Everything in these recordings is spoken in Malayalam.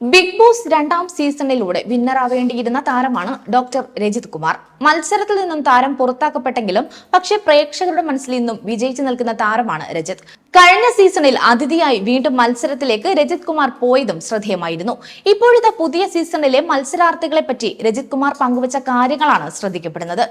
ബിഗ് ബോസ് രണ്ടാം സീസണിലൂടെ വിന്നറാവേണ്ടിയിരുന്ന താരമാണ് ഡോക്ടർ രജിത് കുമാർ. മത്സരത്തിൽ നിന്നും താരം പുറത്താക്കപ്പെട്ടെങ്കിലും പക്ഷേ പ്രേക്ഷകരുടെ മനസ്സിൽ നിന്നും വിജയിച്ചു നിൽക്കുന്ന താരമാണ് രജിത്. കഴിഞ്ഞ സീസണിൽ അതിഥിയായി വീണ്ടും മത്സരത്തിലേക്ക് രജിത് കുമാർ പോയതും ശ്രദ്ധേയമായിരുന്നു. ഇപ്പോഴത്തെ പുതിയ സീസണിലെ മത്സരാർത്ഥികളെ പറ്റി രജിത് കുമാർ പങ്കുവച്ച കാര്യങ്ങളാണ് ശ്രദ്ധിക്കപ്പെടുന്നത്.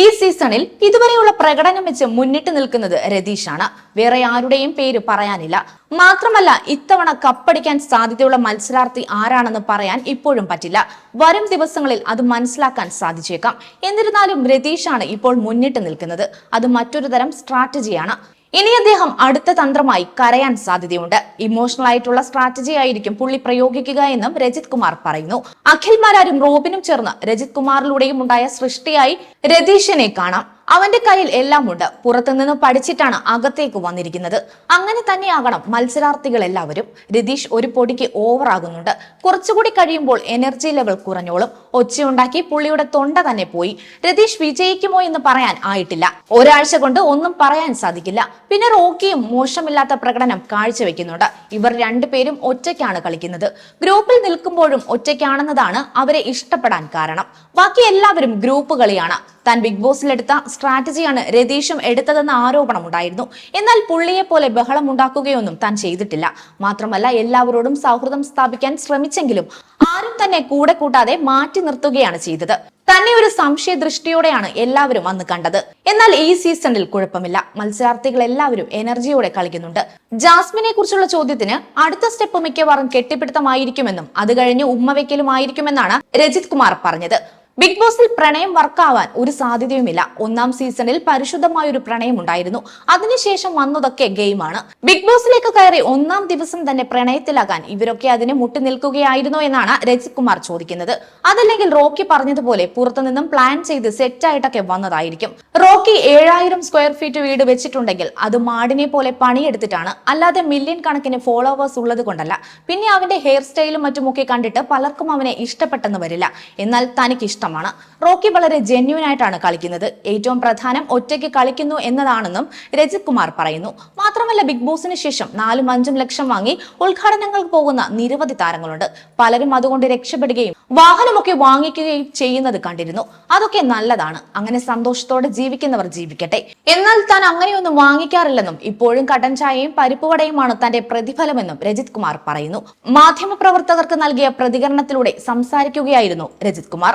ഈ സീസണിൽ ഇതുവരെയുള്ള പ്രകടനം വെച്ച് മുന്നിട്ട് നിൽക്കുന്നത് രതീഷാണ്. വേറെ ആരുടെയും പേര് പറയാനില്ല. മാത്രമല്ല ഇത്തവണ കപ്പടിക്കാൻ സാധ്യതയുള്ള മത്സരാർത്ഥി ആരാണെന്ന് പറയാൻ ഇപ്പോഴും പറ്റില്ല. വരും ദിവസങ്ങളിൽ അത് മനസ്സിലാക്കാൻ സാധിച്ചേക്കാം. എന്നിരുന്നാലും രതീഷാണ് ഇപ്പോൾ മുന്നിട്ട് നിൽക്കുന്നത്. അത് മറ്റൊരു തരം സ്ട്രാറ്റജിയാണ്. ഇനി അദ്ദേഹം അടുത്ത തന്ത്രമായി കരയാൻ സാധ്യതയുണ്ട്. ഇമോഷണൽ ആയിട്ടുള്ള സ്ട്രാറ്റജി ആയിരിക്കും പുള്ളി പ്രയോഗിക്കുക എന്നും രജിത് കുമാർ പറയുന്നു. അഖിൽമാരും റോബിനും ചേർന്ന് രജിത് കുമാറിലൂടെയും ഉണ്ടായ സൃഷ്ടിയായി രതീഷിനെ കാണാം. അവന്റെ കയ്യിൽ എല്ലാം ഉണ്ട് പുറത്തുനിന്ന് പഠിച്ചിട്ടാണ് അകത്തേക്ക് വന്നിരിക്കുന്നത്. അങ്ങനെ തന്നെയാകണം മത്സരാർത്ഥികൾ എല്ലാവരും. രതീഷ് ഒരു പൊടിക്ക് ഓവറാകുന്നുണ്ട് കുറച്ചുകൂടി കഴിയുമ്പോൾ എനർജി ലെവൽ കുറഞ്ഞോളും. ഒച്ചയുണ്ടാക്കി പുള്ളിയുടെ തൊണ്ട തന്നെ പോയി. രതീഷ് വിജയിക്കുമോ എന്ന് പറയാൻ ആയിട്ടില്ല. ഒരാഴ്ച കൊണ്ട് ഒന്നും പറയാൻ സാധിക്കില്ല. പിന്നെ റോക്കിയും മോശമില്ലാത്ത പ്രകടനം കാഴ്ചവെക്കുന്നുണ്ട്. ഇവർ രണ്ടുപേരും ഒറ്റയ്ക്കാണ് കളിക്കുന്നത്. ഗ്രൂപ്പിൽ നിൽക്കുമ്പോഴും ഒറ്റയ്ക്കാണെന്നതാണ് അവരെ ഇഷ്ടപ്പെടാൻ കാരണം. ബാക്കി എല്ലാവരും ഗ്രൂപ്പ് കളിയാണ്. താൻ ബിഗ് ബോസിലെടുത്ത സ്ട്രാറ്റജിയാണ് രതീഷും എടുത്തതെന്ന ആരോപണം ഉണ്ടായിരുന്നു എന്നാൽ പുള്ളിയെ പോലെ ബഹളം ഉണ്ടാക്കുകയൊന്നും താൻ ചെയ്തിട്ടില്ല. മാത്രമല്ല എല്ലാവരോടും സൗഹൃദം സ്ഥാപിക്കാൻ ശ്രമിച്ചെങ്കിലും ആരും തന്നെ കൂടെ കൂട്ടാതെ മാറ്റി നിർത്തുകയാണ് ചെയ്തത്. തന്നെ ഒരു സംശയ ദൃഷ്ടിയോടെയാണ് എല്ലാവരും അന്ന് കണ്ടത്. എന്നാൽ ഈ സീസണിൽ കുഴപ്പമില്ല. മത്സരാർത്ഥികൾ എല്ലാവരും എനർജിയോടെ കളിക്കുന്നുണ്ട്. ജാസ്മിനെ കുറിച്ചുള്ള ചോദ്യത്തിന് അടുത്ത സ്റ്റെപ്പ് മിക്കവാറും കെട്ടിപ്പിടുത്തമായിരിക്കുമെന്നും അത് കഴിഞ്ഞ് ഉമ്മ വെക്കലുമായിരിക്കുമെന്നാണ് രജിത് കുമാർ പറഞ്ഞത്. ബിഗ് ബോസിൽ പ്രണയം വർക്കാവാൻ ഒരു സാധ്യതയുമില്ല. ഒന്നാം സീസണിൽ പരിശുദ്ധമായ ഒരു പ്രണയം ഉണ്ടായിരുന്നു അതിനുശേഷം വന്നതൊക്കെ ഗെയിമാണ്. ബിഗ് ബോസിലേക്ക് കയറി ഒന്നാം ദിവസം തന്നെ പ്രണയത്തിലാകാൻ ഇവരൊക്കെ അതിന് മുട്ടി നിൽക്കുകയായിരുന്നോ എന്നാണ് രജിത് കുമാർ ചോദിക്കുന്നത്. അതല്ലെങ്കിൽ റോക്കി പറഞ്ഞതുപോലെ പുറത്തുനിന്നും പ്ലാൻ ചെയ്ത് സെറ്റായിട്ടൊക്കെ വന്നതായിരിക്കും. റോക്കി ഏഴായിരം സ്ക്വയർ ഫീറ്റ് വീട് വെച്ചിട്ടുണ്ടെങ്കിൽ അത് മാടിനെ പോലെ പണിയെടുത്തിട്ടാണ്. അല്ലാതെ മില്യൺ കണക്കിന് ഫോളോവേഴ്സ് ഉള്ളത് കൊണ്ടല്ല. പിന്നെ അവന്റെ ഹെയർ സ്റ്റൈലും മറ്റുമൊക്കെ കണ്ടിട്ട് പലർക്കും അവനെ ഇഷ്ടപ്പെട്ടെന്ന് വരില്ല. എന്നാൽ തനിക്ക് ഇഷ്ടമാണ്. റോക്കി വളരെ ജെന്യൂൻ ആയിട്ടാണ് കളിക്കുന്നത്. ഏറ്റവും പ്രധാനം ഒറ്റയ്ക്ക് കളിക്കുന്നു എന്നതാണെന്നും രജിത് കുമാർ പറയുന്നു. മാത്രമല്ല ബിഗ് ബോസിന് ശേഷം നാലും അഞ്ചും ലക്ഷം വാങ്ങി ഉദ്ഘാടനങ്ങൾക്ക് പോകുന്ന നിരവധി താരങ്ങളുണ്ട്. പലരും അതുകൊണ്ട് രക്ഷപ്പെടുകയും വാഹനമൊക്കെ വാങ്ങിക്കുകയും ചെയ്യുന്നത് കണ്ടിരുന്നു. അതൊക്കെ നല്ലതാണ്. അങ്ങനെ സന്തോഷത്തോടെ ജീവിക്കുന്നവർ ജീവിക്കട്ടെ. എന്നാൽ താൻ അങ്ങനെയൊന്നും വാങ്ങിക്കാറില്ലെന്നും ഇപ്പോഴും കടൻ ചായയും പരിപ്പുവടയുമാണ് തന്റെ പ്രതിഫലമെന്നും രജിത് കുമാർ പറയുന്നു. മാധ്യമപ്രവർത്തകർക്ക് നൽകിയ പ്രതികരണത്തിലൂടെ സംസാരിക്കുകയായിരുന്നു രജിത് കുമാർ.